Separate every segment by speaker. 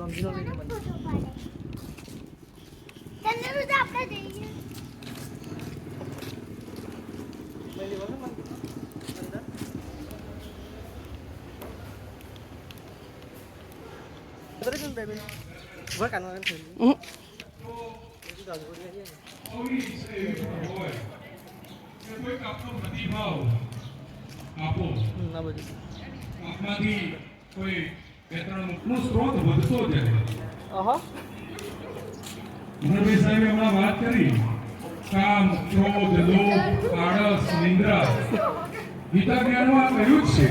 Speaker 1: રંગીનો લઈને મને
Speaker 2: તને તો આપણે જઈએ
Speaker 1: પહેલી વાર ને મને અંદર અંદર જ બેબી વર કાનવા ને થઈ
Speaker 3: હમ.
Speaker 1: બીજું દાદુ બોલી આવી ને
Speaker 4: કોઈક આપનો પ્રતિભાવ આપો
Speaker 1: હમ, ના બધું
Speaker 4: આપમાંથી કોઈ મુખનો સ્ત્રોત વધતો જાય.
Speaker 1: આહા
Speaker 4: મનોભાઈ સાહેબે હમણાં વાત કરી. કામ ક્રોધ લોભ આળસ નિંદ્રા. ગીતા જ્ઞાનમાં આ કહ્યું જ છે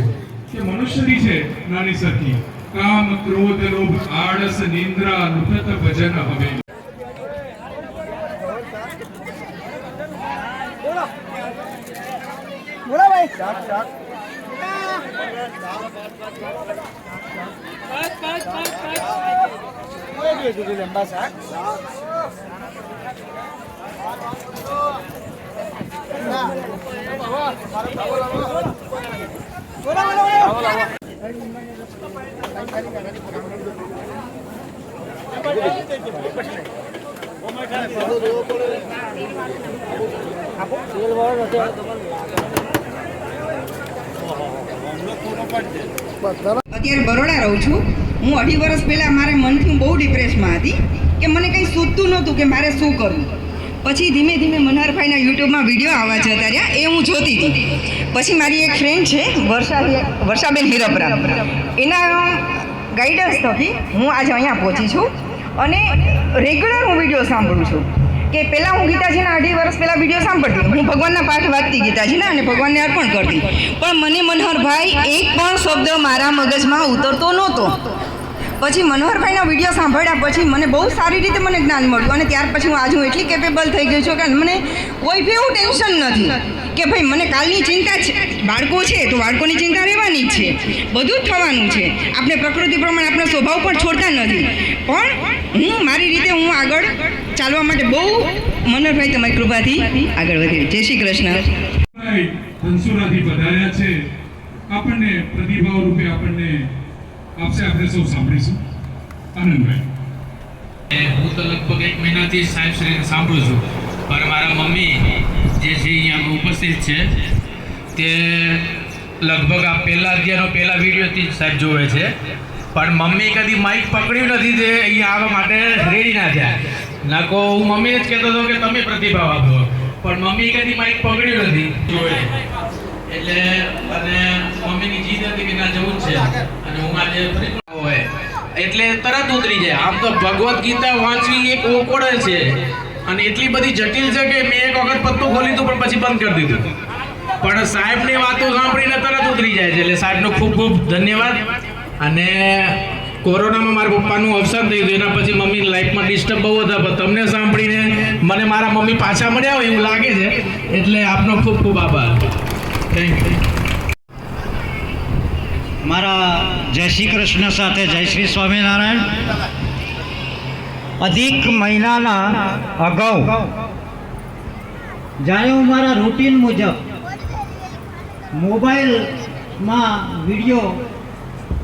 Speaker 4: કે મનુષ્યની છે નાની સરખી. કામ ક્રોધ લોભ આળસ નિંદ્રા નુતત ભજન હવે.
Speaker 1: બોલા ભાઈ. લંબા શાક
Speaker 3: અત્યારે બરોડા રહું છું. હું અઢી વર્ષ પહેલાં મારે મનથી બહુ ડિપ્રેશમાં હતી કે મને કંઈ સૂચતું નહોતું કે મારે શું કરવું. પછી ધીમે ધીમે મનહરભાઈના યુટ્યુબમાં વીડિયો આવવા જતા રહ્યા, એ હું જોતી હતી. પછી મારી એક ફ્રેન્ડ છે વર્ષા વર્ષાબેન હિરપરા. એના ગાઈડન્સ થકી હું આજે અહીંયા પહોંચી છું અને રેગ્યુલર હું વીડિયો સાંભળું છું. કે પહેલાં હું ગીતાજીના અઢી વર્ષ પહેલાં વીડિયો સાંભળતી. હું ભગવાનના પાઠ વાંચતી ગીતાજીના અને ભગવાનને અર્પણ કરતી. પણ મને મનોહરભાઈ એક પણ શબ્દ મારા મગજમાં ઉતરતો નહોતો. પછી મનોહરભાઈના વીડિયો સાંભળ્યા પછી મને બહુ સારી રીતે મને જ્ઞાન મળ્યું અને ત્યાર પછી હું આજે હું એટલી કેપેબલ થઈ ગઈ છું કે મને કોઈ બી એવું ટેન્શન નથી કે ભાઈ મને કાલની ચિંતા છે. બાળકો છે તો બાળકોની ચિંતા રહેવાની જ છે. બધું જ થવાનું છે. આપણે પ્રકૃતિ પ્રમાણે આપણો સ્વભાવ પણ છોડતા નથી. પણ હું મારી રીતે હું આગળ ચાલવા માટે બહુ મનોહરભાઈ તમારી કૃપાથી આગળ વધી. જય શ્રી કૃષ્ણ.
Speaker 4: ધનસુરાથી પધાર્યા છે. આપણને પ્રતિભાવ રૂપે આપણને આપશે. આપણે સૌ સાંભળીશું. આનંદભાઈ
Speaker 5: એ હું તો લગભગ એક મહિનાથી સાહેબ શ્રીને સાંભળું છું. પણ મારા મમ્મી જે છે અહીંયા ઉપસ્થિત છે તે લગભગ આ પહેલા અધ્યાયનો પહેલા વિડીયોથી જ સાહેબ જોવે છે. પણ મમ્મી કદી માઇક પકડ્યું નથી તે અહીંયા આવવા માટે રેડી ના થયા. નાકો હું મમ્મીને જ કહેતો હતો કે તમે પ્રતિભાવ આપો પણ મમ્મી કદી માઇક પકડ્યું નથી. એટલે અને મમ્મીની જીદ હતી કે ના જવું જ છે. અને હું આજે ફરી હોય. એટલે તરત ઉતરી જાય. આમ તો ભગવદ્ ગીતા વાંચવી એક ઓકોડ છે. અને એટલી બધી જટિલ છે કે મેં એક વખત પત્તું ખોલી હતું પણ પછી બંધ કરી દીધું. પણ સાહેબની વાતો સાંભળીને તરત ઉતરી જાય છે. એટલે સાહેબનો ખૂબ ખૂબ ધન્યવાદ. અને કોરોનામાં મારા પપ્પાનું અવસાન થયું હતું. એના પછી મમ્મી લાઈફમાં ડિસ્ટર્બ બહુ હતા. પણ તમને સાંભળીને મને મારા મમ્મી પાછા મળ્યા હોય એવું લાગે છે. એટલે આપનો ખૂબ ખૂબ આભાર. થેન્ક યુ
Speaker 6: મારા જય શ્રી કૃષ્ણ સાથે જય શ્રી સ્વામિનારાયણ. અધિક મહિનાના અગાઉ જ્યારે હું મારા રૂટીન મુજબ મોબાઈલમાં વીડિયો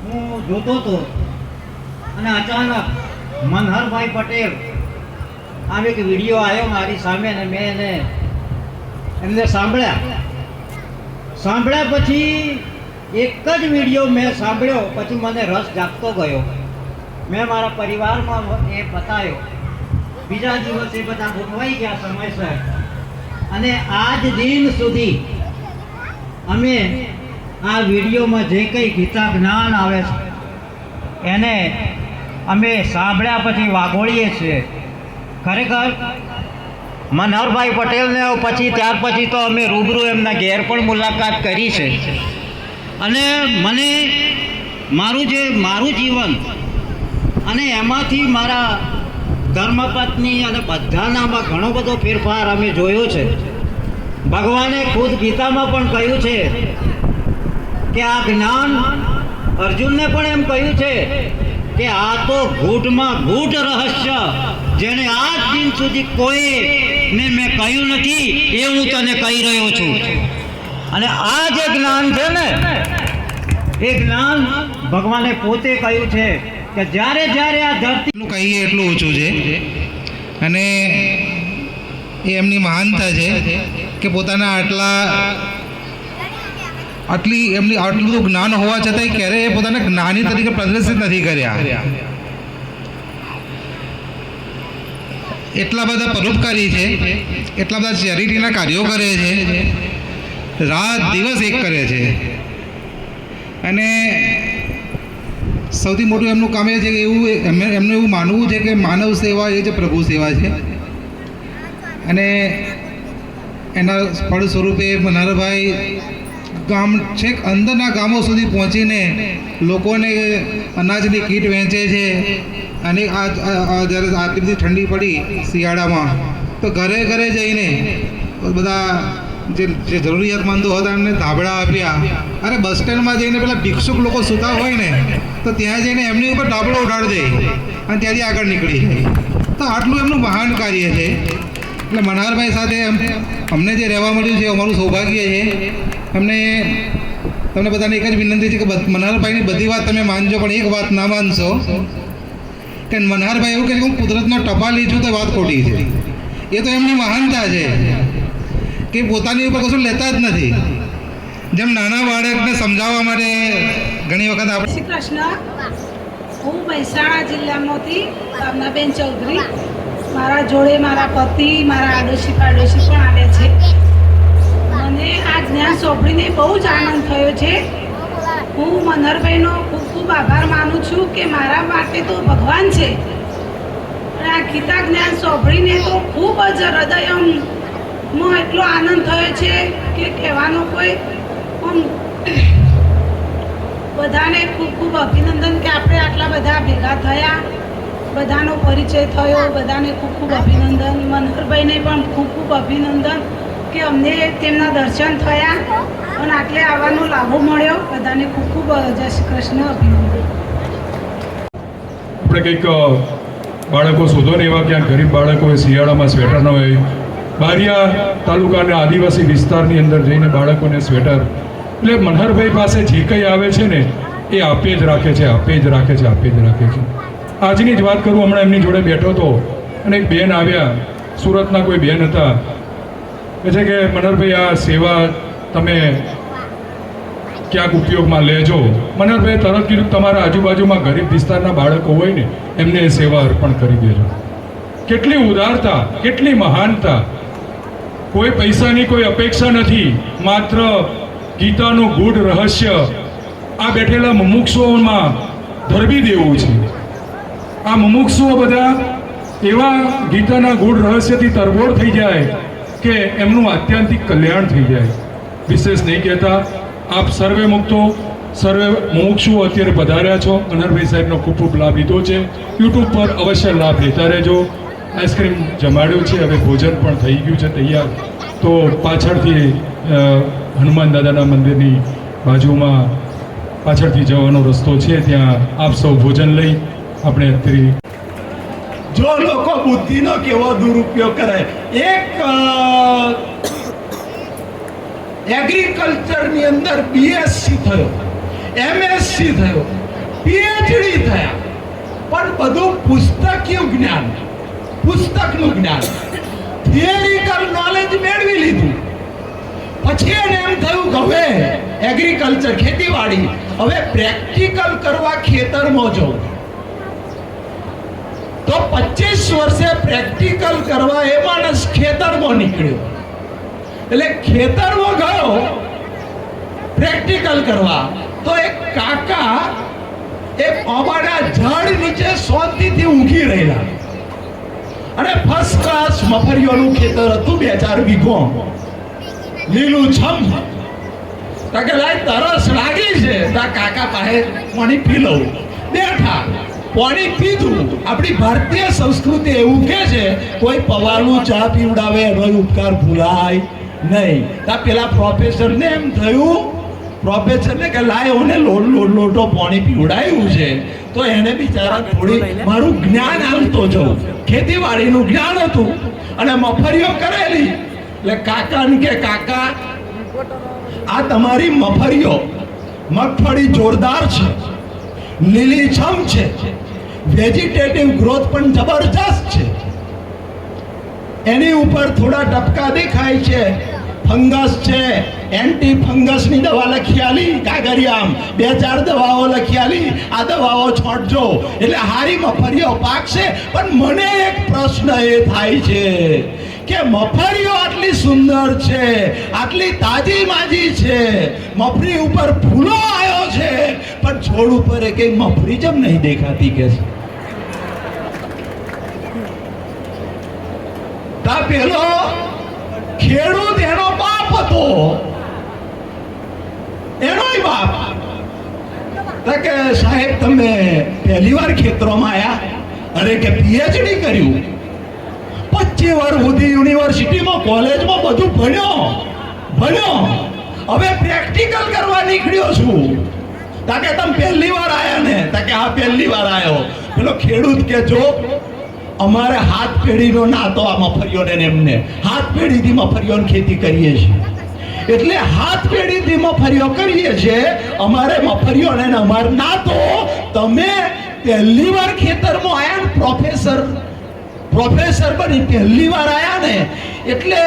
Speaker 6: હું જોતો હતો. અને અચાનક મનહરભાઈ પટેલ આમ એક વીડિયો આવ્યો મારી સામે અને મેં એને એમને સાંભળ્યા. સાંભળ્યા પછી એક જ વીડિયો મેં સાંભળ્યો, પછી મને રસ જાગતો ગયો. મેં મારા પરિવારમાં એ બતાવ્યો બીજા દિવસે બધા ગોઠવાઈ ગયા સમયસર. અને આજ દિન સુધી અમે આ વિડીયોમાં જે કંઈ ગીતા જ્ઞાન આવે છે, એને અમે સાંભળ્યા પછી વાગોળીએ છીએ. ખરેખર, મનહરભાઈ પટેલને પછી, ત્યાર પછી તો અમે રૂબરૂ એમના ઘેર પણ મુલાકાત કરી છે. અને મને મારું જે, મારું જીવન અને એમાંથી મારા ધર્મપત્ની અને બધાનામાં ઘણો બધો ફેરફાર અમે જોયો છે. ભગવાને ખુદ ગીતામાં પણ કહ્યું છે કે આ જ્ઞાન અર્જુનને પણ એમ કહ્યું છે કે આ તો ગૂઢમાં ગૂઢ રહસ્ય. જેને આજ દિન સુધી કોઈ ને મેં કહ્યું નથી એ હું તને કહી રહ્યો છું. અને આ જે જ્ઞાન છે ને, એ જ્ઞાન ભગવાને પોતે કહ્યું છે કે જ્યારે જ્યારે આ ધરતી
Speaker 7: કહીએ એટલું ઓછું છે. અને એ એમની મહાનતા છે કે પોતાના આટલા આટલી એમની આટલું બધું જ્ઞાન હોવા છતાંય ક્યારેય એ પોતાને જ્ઞાની તરીકે પ્રદર્શિત નથી કર્યા. એટલા બધા પરોપકારી છે, એટલા બધા ચેરિટીના કાર્યો કરે છે, રાત દિવસ એક કરે છે. અને સૌથી મોટું એમનું કામ એ છે કે એવું એમને એવું માનવું છે કે માનવ સેવા એ જ પ્રભુ સેવા છે. અને એના ફળ સ્વરૂપે મનહરભાઈ ગામ છેક અંદરના ગામો સુધી પહોંચીને લોકોને અનાજની કીટ વહેંચે છે અને આ જ્યારે આટલી બધી ઠંડી પડી શિયાળામાં, તો ઘરે ઘરે જઈને બધા જે જે જરૂરિયાતમંદો હતા એમને ધાબળા આપ્યા. અરે બસ સ્ટેન્ડમાં જઈને પેલા ભિક્ષુક લોકો સૂતા હોય ને, તો ત્યાં જઈને એમની ઉપર ધાબળો ઉડાડી દે અને ત્યાંથી આગળ નીકળી જાય. તો આટલું એમનું મહાન કાર્ય છે. એટલે મનહારભાઈ સાથે અમને જે રહેવા મળ્યું છે અમારું સૌભાગ્ય છે. એમને, તમને બધાને એક જ વિનંતી છે કે મનહરભાઈની બધી વાત તમે માનજો, પણ એક વાત ના માનશો. કે મનહરભાઈ એવું કહે હું કુદરતનો ટપાલી છું તો વાત ખોટી છે. એ તો એમની મહાનતા છે. કે પોતાની ઉપર કશું લેતા જ નથી. જેમ નાના બાળકને સમજાવવા માટે ઘણી વખત આપણે
Speaker 8: શ્રી કૃષ્ણ, હું મહેસાણા જિલ્લામાંથી કામનાબેન ચૌધરી. મારા જોડે મારા પતિ, મારા આડોશી પાડોશી પણ આવ્યા છે. મને આ બહુ જ આનંદ થયો છે. હું મનહરભાઈનો ખૂબ ખૂબ આભાર માનું છું કે મારા માટે તો ભગવાન છે. અને આ ગીતા જ્ઞાન સોંપડીને તો ખૂબ જ હૃદયમાં એટલો આનંદ થયો છે કે કહેવાનો કોઈ બધાને ખૂબ ખૂબ અભિનંદન કે આપણે આટલા બધા ભેગા થયા, બધાનો પરિચય થયો, બધાને ખૂબ ખૂબ અભિનંદન. મનહરભાઈને પણ ખૂબ ખૂબ અભિનંદન. કે અમને તેમના દર્શન થયા અને આટલે આવવાનો લાભો મળ્યો. બધાને ખૂબ ખૂબ જય શ્રી કૃષ્ણ
Speaker 4: આપણે કંઈક બાળકો શોધો ને એવા ક્યાંક ગરીબ બાળકો શિયાળામાં સ્વેટર ન હોય. બારિયા તાલુકાના આદિવાસી વિસ્તારની અંદર જઈને બાળકોને સ્વેટર. એટલે મનહરભાઈ પાસે જે કંઈ આવે છે ને, એ આપે જ રાખે છે, આપે જ રાખે છે, આપે જ રાખે છે. આજની જ વાત કરું, હમણાં એમની જોડે બેઠો હતો અને એક બેન આવ્યા. સુરતના કોઈ બેન હતા. છે કે મનહરભાઈ આ સેવા તમે ક્યાંક ઉપયોગમાં લેજો. મનોહરભાઈ તરત કીધું, તમારા આજુબાજુમાં ગરીબ વિસ્તારના બાળકો હોય ને, એમને એ સેવા અર્પણ કરી દેજો. કેટલી ઉદારતા, કેટલી મહાનતા. કોઈ પૈસાની કોઈ અપેક્ષા નથી, માત્ર ગીતાનું ગૂઢ રહસ્ય આ બેઠેલા મુમુક્ષુઓમાં ધરબી દેવું છે. આ મુમુક્ષુઓ બધા એવા ગીતાના ગૂઢ રહસ્યથી તરબોળ થઈ જાય કે એમનું આત્યંતિક કલ્યાણ થઈ જાય. વિશેષ નહીં કહેતા. આપ સર્વે મુક્તો, સર્વે મુમુક્ષુઓ અત્યારે પધાર્યા છો. અનરભાઈ સાહેબનો ખૂબ ખૂબ લાભ લીધો છે. યુટ્યુબ પર અવશ્ય લાભ લેતા રહેજો. આઈસ્ક્રીમ જમાડ્યું છે. હવે ભોજન પણ થઈ ગયું છે તૈયાર. તો પાછળથી હનુમાન દાદાના મંદિરની બાજુમાં પાછળથી જવાનો રસ્તો છે. ત્યાં આપ સૌ ભોજન લઈ આપણે અત્યારે
Speaker 9: જો લોકો બુદ્ધિનો કેવો દુરુપયોગ કરે એક એગ્રીકલ્ચરની અંદર બીએસસી થયો એમએસસી થયો પીએચડી થયા, પણ બધું પુસ્તકીય જ્ઞાન, પુસ્તકનું જ્ઞાન થિયરિકલ નોલેજ મેળવી લીધું. પછી એને એમ થયું કે હવે એગ્રીકલ્ચર ખેતીવાડી, હવે પ્રેક્ટિકલ કરવા ખેતરમાં જવું. તો પચીસ વર્ષે પ્રેક્ટિકલ કરવા એ માણસ ખેતરમાં નીકળ્યો. એટલે ખેતરમાં ગયો પ્રેક્ટિકલ કરવા. તો એક કાકા એ અમારા ઝાડ નીચે શાંતિથી ઊંઘી રહેલા. અને ફર્સ્ટ ક્લાસ મફરીઓનું ખેતર હતું બે ચાર વીઘો લીલું છમ. કે લાય, તરસ લાગી છે. તા કાકા પાસે પાણી પી લઉં. બેઠા. પાણી પીધું. આપણી ભારતીય સંસ્કૃતિ એવું કે છે, કોઈ પવારનું ચા પીવડાવે એનો ઉપકાર ભૂલાય નહીં. તા પેલા પ્રોફેસરને એમ થયું, પ્રોફેસરને કે લાય લોટ લોટ, લોટો પાણી પીવડાયું છે. તો એને બિચારા થોડી મારું જ્ઞાન આવતો જવું ખેતીવાડીનું જ્ઞાન હતું અને મફરીઓ કરેલી. એટલે કાકાને કે, કાકા, આ તમારી મફરીઓ, મગફળી જોરદાર છે, લીલીછમ છે. વેજીટેટિવ ગ્રોથ પણ જબરજસ્ત છે. એની ઉપર થોડા ટપકા દેખાય છે. ફંગસ છે. એન્ટી ફંગસની દવા લખી આલી, કાગરિયામ. બે ચાર દવાઓ લખી આલી. આ દવાઓ છોડજો. એટલે હારી મફરીઓ પાકશે. પણ મને એક પ્રશ્ન એ થાય છે કે મફરીઓ આટલી સુંદર છે, આટલી તાજી માજી છે. મફરી ઉપર ફૂલો આવ્યો છે. પણ છોડ ઉપર એ એક મફરી જેમ નહીં દેખાતી કે છે? તા પહેલો ખેડૂત એનો બાપ હતો. એનોય બાપ. કે સાહેબ, તમે પહેલી વાર ખેતરોમાં આયા? અરે કે પીએચડી કર્યું. પચીસ વાર સુધી યુનિવર્સિટીમાં, કોલેજમાં બધું ભણ્યો. ભણ્યો. હવે પ્રેક્ટિકલ કરવા નીકળ્યો છું. તાકે તમે પહેલી વાર આયા ને. તાકે હા, પહેલી વાર આવ્યો પેલો ખેડૂત કે જો અમારે હાથ પેઢીનો નાતો આ મફરીઓને ને એમને. હાથ પેઢીથી મફરીઓની ખેતી કરીએ છીએ. એટલે હાથ પેઢીથી મફરીઓ કરીએ છીએ, અમારે મફરીઓને ને અમાર નાતો. તમે પહેલી વાર ખેતરમાં આવ્યા ને પ્રોફેસર પ્રોફેસર બની પહેલી વાર આયા ને, એટલે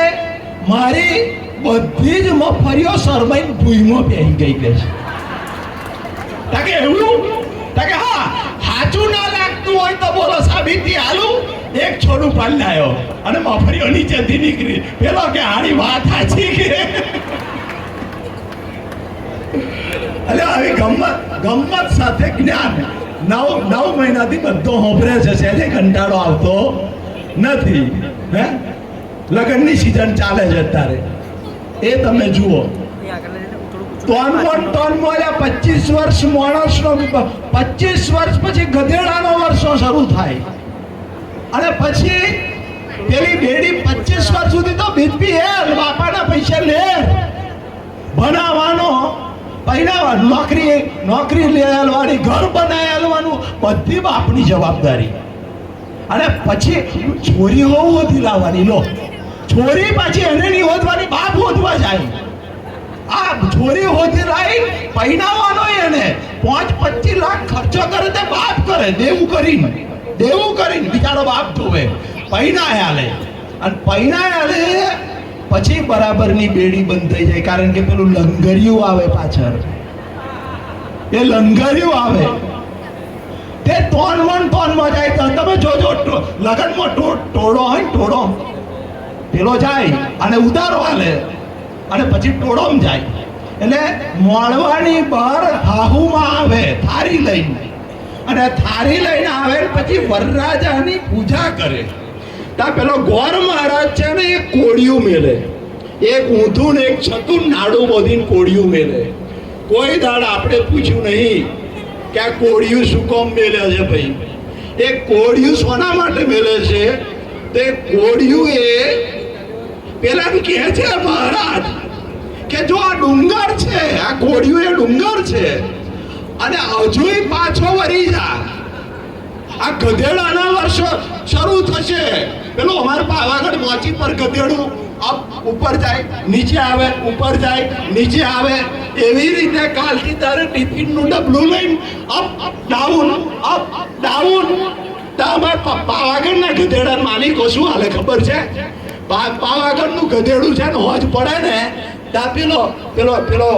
Speaker 9: મારી બધી જ મફરીઓ શરમાઈને ભૂઈમાં પહેરી ગઈ કે છે તાકે એવું? તાકે હા સાચું ના લાગતું હોય તો બોલો, સાબિતી, હાલું. એક છોડું પાડી લાયો અને મફરીઓ નીચેથી નીકળી. પેલો કે આની વાત સાચી કે? એટલે આવી ગમત ગમત સાથે જ્ઞાન. નવ નવ મહિનાથી બધો હોભરે છે એટલે કંટાળો આવતો નથી. હે? લગ્નની સિઝન ચાલે છે અત્યારે. એ તમે જુઓ. ત્રણ મોળ્યા, પચીસ વર્ષ માણસનો પચીસ વર્ષ પછી ગધેડાનો વર્ષો શરૂ થાય. અને પછી પેલી બેડી પચીસ વર્ષ સુધી તો બીજપી હે બાપાના પૈસા લે. ભણાવવાનો પહેલા નોકરી નોકરી લઈ ઘર બનાવી બધી બાપની જવાબદારી. અને પછી છોરી હોવું હતી લાવવાની. લો. છોરી પાછી એને નહીં હોદવાની, બાપ હોદવા જાય. આ છોરી હોતી લાઈ પહેરાવાનો એને. પાંચ પચીસ લાખ ખર્ચો કરે તે બાપ કરે. દેવું કરીને. દેવું કરીને. બિચારો બાપ જોવે પહેરાય આલે અને પહેરાય આલે પછી બરાબરની બેડી બંધ થઈ જાય. કારણ કે પેલું લંગરિયું આવે પાછળ. એ લંગરિયું આવે. તે ત્રણ મન તોન જાય. તો તમે જોજો લગનમાં ટોળો હોય ટોળો. પેલો જાય અને ઉતારો હાલે અને પછી ટોળોમ જાય. એટલે મોળવાની બહાર હાહુમાં આવે, થારી લઈને. અને થારી લઈને આવે પછી વરરાજાની પૂજા કરે. ત્યાં પેલો ગોર મહારાજ છે ને એ કોળિયું મેલે. એક ઊંધું ને એક છતું નાડું બોધીને કોળિયું મેલે. કોઈ દાડ આપણે પૂછ્યું નહીં કે આ કોળિયું શું કોમ મેલે છે ભાઈ? એ કોળિયું સોના માટે મેલે છે? તે કોળિયું એ પેલા કહે છે, મહારાજ કે જો આ ડુંગર છે, આ ઘોડિયું એ ડુંગર છે, અને હજુય પાછો વળી જા. આ ગધેડાના વર્ષો શરૂ થશે. પેલું અમારે પાવાગઢ મોચી પર ગધેડું અપ ઉપર જાય, નીચે આવે, ઉપર જાય, નીચે આવે. એવી રીતે કાલથી તારે ટિફિનનું ડબલું લઈને અપ ડાઉન અપ ડાઉન. અમારા પાવાગઢના ગધેડા માલિકો શું હાલે ખબર છે? પાવાગઢનું ગધેડું છે ને હોજ પડે ને ત્યાં પેલો પેલો પેલો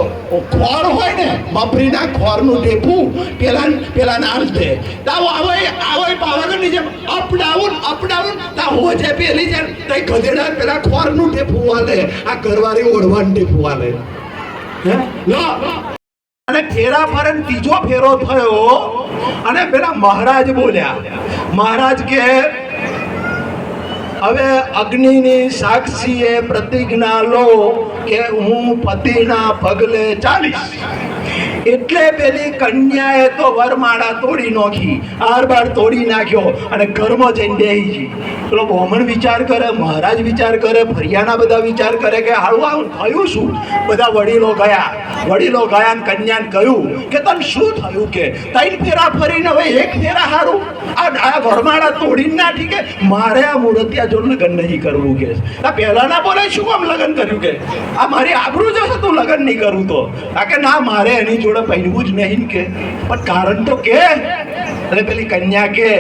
Speaker 9: ખોર હોય ને મફરીના ખોરનું ટેપું પેલા પેલા નાળ દે. તાવ આવે આવે પાવાગઢની જેમ અપ ડાઉન અપ ડાઉન હોજે પેલી જેમ તઈ ગધેડા પેલા ખોરનું ટેપું વાલે આ ઘરવાળી ઓઢવાનું ટેપું વાલે હે? લો. અને ફેરા ફરે ત્રીજો ફેરો થયો, અને પેલા મહારાજ બોલ્યા, મહારાજ કે હવે અગ્નિની સાક્ષીએ પ્રતિજ્ઞા લો કે હું પતિના પગલે ચાલીશ. એટલે પેલી કન્યાએ તો વરમાળા તોડી નાખી આરબાર તોડી નાખ્યો અને ઘરમાં જઈને બેહી પેલો બ્રાહ્મણ વિચાર કરે, મહારાજ વિચાર કરે, ફરિયાના બધા વિચાર કરે કે હારું, આવું થયું શું? બધા વડીલો ગયા. વડીલો ગયા ને કન્યાને કહ્યું કે, તને શું થયું કે? ત્રણ ફેરા ફરીને હવે એક ફેરા હારું? આ આ વરમાળા તોડીને નાખી કે મારે આ મૂર્તિયા જોડ લગ્ન નહીં કરવું કે. આ પહેલા ના બોલે, શું કામ લગ્ન કર્યું કે? આ મારી આબરૂ જશે તું લગ્ન નહીં કરવું તો. આ કે, ના, મારે એની જોડે પહેરવું જ નહીં કે, પણ કારણ તો કે એટલે પેલી કન્યા કે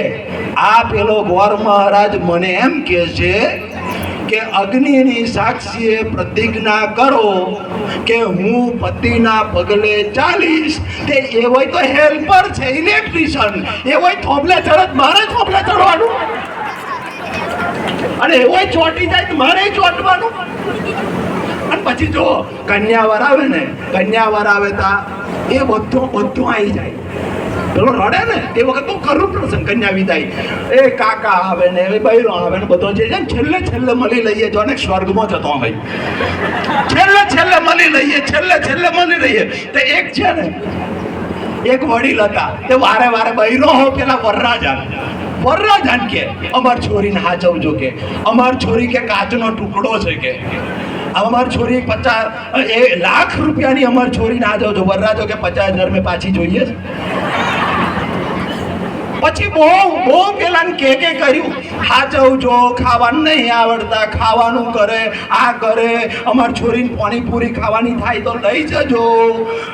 Speaker 9: આ પેલો ગોર મહારાજ મને એમ કે છે કે અગ્નિની સાક્ષીએ પ્રતિજ્ઞા કરો કે હું પતિના પગલે ચાલીશ. તે હોય તો હેલ્પર છે, ઇલેક્ટ્રિશિયન. એવો થોબલે ચડત, મારે થોબલે ચડવાનું. અને એવોય ચોટી જાય તો મારે ચોટવાનું. અને પછી જો કન્યાવર આવે ને, કન્યાવર આવે તા એ બધું બધું આવી જાય. પેલો રડે ને એ વખત બહુ કરું પ્રસંગ કન્યા વિદાય એ કાકા આવે ને, એ બૈરો આવે ને, બધો જે છેલ્લે છેલ્લે મળી લઈએ જો ને સ્વર્ગમાં જતો ભાઈ છેલ્લે છેલ્લે મળી લઈએ, છેલ્લે છેલ્લે મળી લઈએ. તે એક છે ને, એક વડીલ હતા, તે વારે વારે બૈરો હો પેલા વરરાજા. વરરાજાન કે અમાર છોરીને હાચવજો કે, અમાર છોરી કે કાચનો ટુકડો છે કે. અમાર છોરી પચાસ એ લાખ રૂપિયાની અમાર છોરીને જો વરરાજો કે પચાસ હજાર મેં પાછી જોઈએ પછી બહુ બહુ પેલા કે કે કર્યું હાચવજો ખાવાનું નહીં આવડતા ખાવાનું કરે આ કરે અમાર છોરીને પાણીપુરી ખાવાની થાય તો લઈ જજો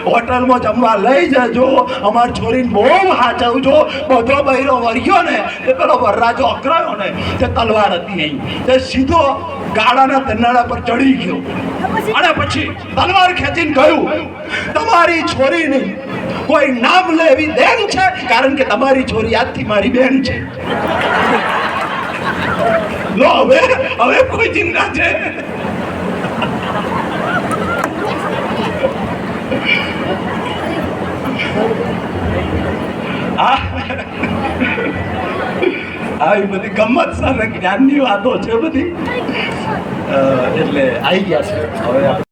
Speaker 9: હોટલમાં જમવા લઈ જજો અમાર છોરીને બહુ હાચવજો બધો બૈરો વર્યો ને તે પેલો વરરાજો અકરાયો ને તે તલવાર હતી અહીં તે સીધો ગાડાના ધનાળા પર ચડી ગયો. અને પછી તલવાર ખેંચીને ગયું. તમારી છોરીની કોઈ નામ લે એવી દેન છે? કારણ કે તમારી છોરી આજથી મારી બેન છે. લો હવે હવે કોઈ ચિંતા છે? આવી બધી ગમત સાથે જ્ઞાનની વાતો છે બધી. એટલે આવી ગયા છે. હવે